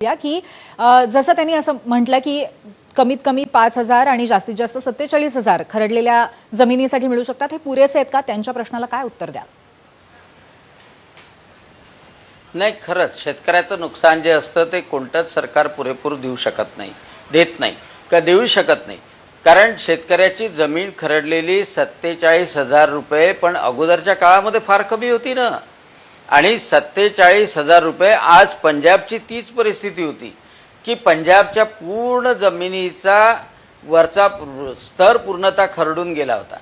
या की जसं त्यांनी असं म्हटलं की कमीत कमी पाच हजार आणि जास्तीत जास्त सत्तेचाळीस हजार खरडलेल्या जमिनीसाठी मिळू शकतात हे पुरेसे आहेत का? त्यांच्या प्रश्नाला काय उत्तर द्या? नाही खरंच शेतकऱ्याचं नुकसान जे असतं ते कोणतंच सरकार पुरेपूर देऊ शकत नाही देत नाही का देऊ शकत नाही. कारण शेतकऱ्याची जमीन खरडलेली सत्तेचाळीस हजार रुपये पण अगोदरच्या काळामध्ये फार कमी होती ना. आणि सत्तेचाळीस हजार रुपये आज पंजाबची तीच परिस्थिती होती की पंजाबच्या पूर्ण जमिनीचा वरचा स्तर पूर्णतः खरडून गेला होता.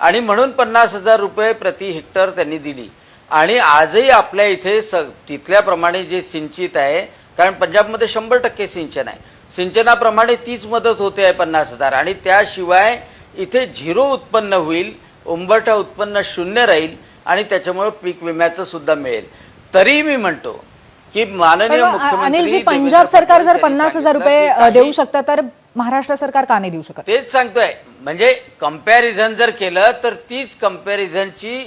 आणि म्हणून पन्नास हजार रुपये प्रति हेक्टर त्यांनी दिली. आणि आजही आपल्या इथे स तिथल्याप्रमाणे जे सिंचित आहे कारण पंजाबमध्ये शंभर टक्के सिंचन आहे. सिंचनाप्रमाणे तीच मदत होते आहे पन्नास हजार. आणि त्याशिवाय इथे झिरो उत्पन्न होईल उंबरठा उत्पन्न शून्य राहील आणि त्याच्यामुळे पीक विम्याचं सुद्धा मिळेल. तरी मी म्हणतो की माननीय मुख्यमंत्री पंजाब सरकार जर पन्नास हजार रुपये देऊ शकतं तर महाराष्ट्र सरकार का नाही देऊ शकत? तेच सांगतोय. म्हणजे कंपॅरिझन जर केलं तर तीच कम्पॅरिझनची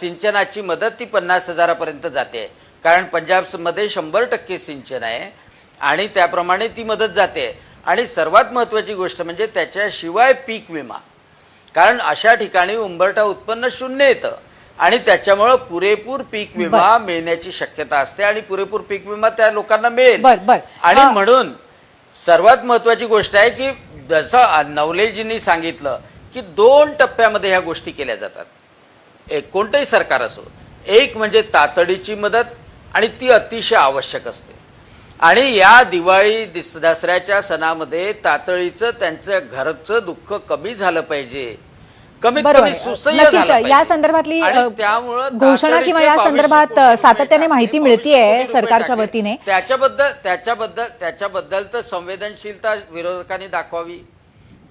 सिंचनाची मदत ती पन्नास हजारापर्यंत जाते. कारण पंजाबमध्ये शंभर टक्के सिंचन आहे आणि त्याप्रमाणे ती मदत जाते. आणि सर्वात महत्वाची गोष्ट म्हणजे त्याच्याशिवाय पीक विमा. कारण अशा ठिकाणी उंबरठा उत्पन्न शून्य येतं. आणि त्याच्यामुळं पुरेपूर पीक विमा मिळण्याची शक्यता असते आणि पुरेपूर पीक विमा त्या लोकांना मिळेल. आणि म्हणून सर्वात महत्वाची गोष्ट आहे की जसं नवलेजींनी सांगितलं की दोन टप्प्यामध्ये ह्या गोष्टी केल्या जातात. एक कोणतंही सरकार असो. एक म्हणजे तातडीची मदत आणि ती अतिशय आवश्यक असते. आणि या दिवाळी दिस- दसऱ्याच्या सणामध्ये तातडीचं त्यांचं घरचं दुःख कमी झालं पाहिजे. कमीत कमी. सुसह्य नक्कीच झालं पाहिजे. या संदर्भातली आणि अ, त्यामुळं घोषणा किंवा या संदर्भात 2200 कोटी सातत्याने माहिती मिळतीये 2200 कोटी रुपये सरकारच्या टाकले. वतीने. त्याच्याबद्दल त्याच्याबद्दल त्याच्याबद्दल तर संवेदनशीलता विरोधकांनी दाखवावी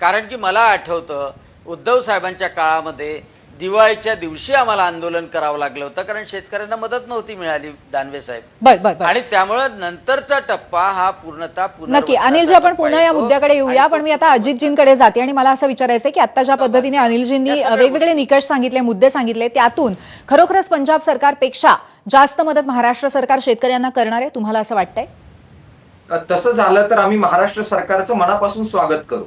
कारण की मला आठवतं उद्धव साहेबांच्या काळामध्ये दिवाळीच्या दिवशी आम्हाला आंदोलन करावं लागलं होतं कारण शेतकऱ्यांना मदत नव्हती मिळाली दानवे साहेब. बर बर आणि त्यामुळं नंतरचा टप्पा हा पूर्णतः नक्की. अनिलजी आपण पुन्हा या. मुद्द्याकडे येऊया. पण मी आता अजितजींकडे जाते आणि मला असं विचारायचं की आता ज्या पद्धतीने अनिलजींनी वेगवेगळे निकष सांगितले मुद्दे सांगितले त्यातून खरोखरच पंजाब सरकारपेक्षा जास्त मदत महाराष्ट्र सरकार शेतकऱ्यांना करणार आहे तुम्हाला असं वाटतंय? तसं झालं तर आम्ही महाराष्ट्र सरकारचं मनापासून स्वागत करू.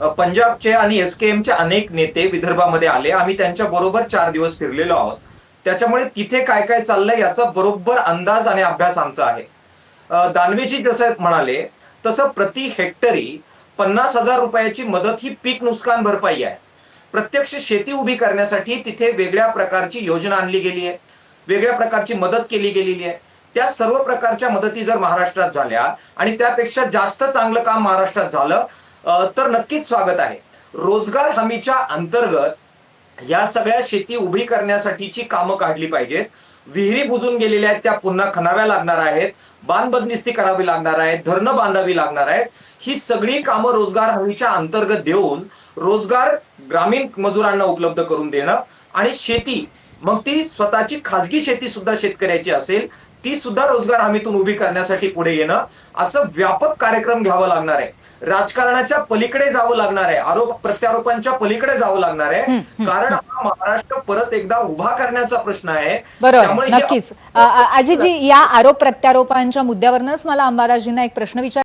पंजाबचे आणि एसकेएमचे अनेक नेते विदर्भामध्ये आले. आम्ही त्यांच्या बरोबर चार दिवस फिरलेलो आहोत. त्याच्यामुळे तिथे काय काय चाललंय याचा बरोबर अंदाज आणि अभ्यास आमचा आहे. दानवेजी जसं म्हणाले तसं प्रति हेक्टरी पन्नास हजार रुपयाची मदत ही पीक नुकसान भरपाई आहे. प्रत्यक्ष शेती उभी करण्यासाठी तिथे वेगळ्या प्रकारची योजना आणली गेली आहे. वेगळ्या प्रकारची मदत केली गेलेली आहे. त्या सर्व प्रकारच्या मदती जर महाराष्ट्रात झाल्या आणि त्यापेक्षा जास्त चांगलं काम महाराष्ट्रात झालं तर नक्कीच स्वागत आहे. रोजगार हमीच्या अंतर्गत या सगळ्या शेती उभी करण्यासाठीची कामं काढली पाहिजेत. विहिरी बुजून गेलेल्या आहेत त्या पुन्हा खणाव्या लागणार आहेत. बांधबंदिस्ती करावी लागणार आहे धरणं बांधावी लागणार आहेत. ही सगळी कामं रोजगार हमीच्या अंतर्गत देऊन रोजगार ग्रामीण मजुरांना उपलब्ध करून देणं आणि शेती. मग ती स्वतःची खाजगी शेती सुद्धा शेतकऱ्याची असेल ती सुद्धा रोजगार हमीतून उभी करण्यासाठी पुढे येणं. असं व्यापक कार्यक्रम घ्यावा लागणार आहे. राजकारणाच्या पलीकडे जावं लागणार आहे. आरोप प्रत्यारोपांच्या पलीकडे जावं लागणार आहे. कारण हा महाराष्ट्र परत एकदा उभा करण्याचा प्रश्न आहे. बरोबर. नक्कीच. अजितजी या आरोप प्रत्यारोपांच्या मुद्द्यावरनच मला अंबादासजींना एक प्रश्न विचार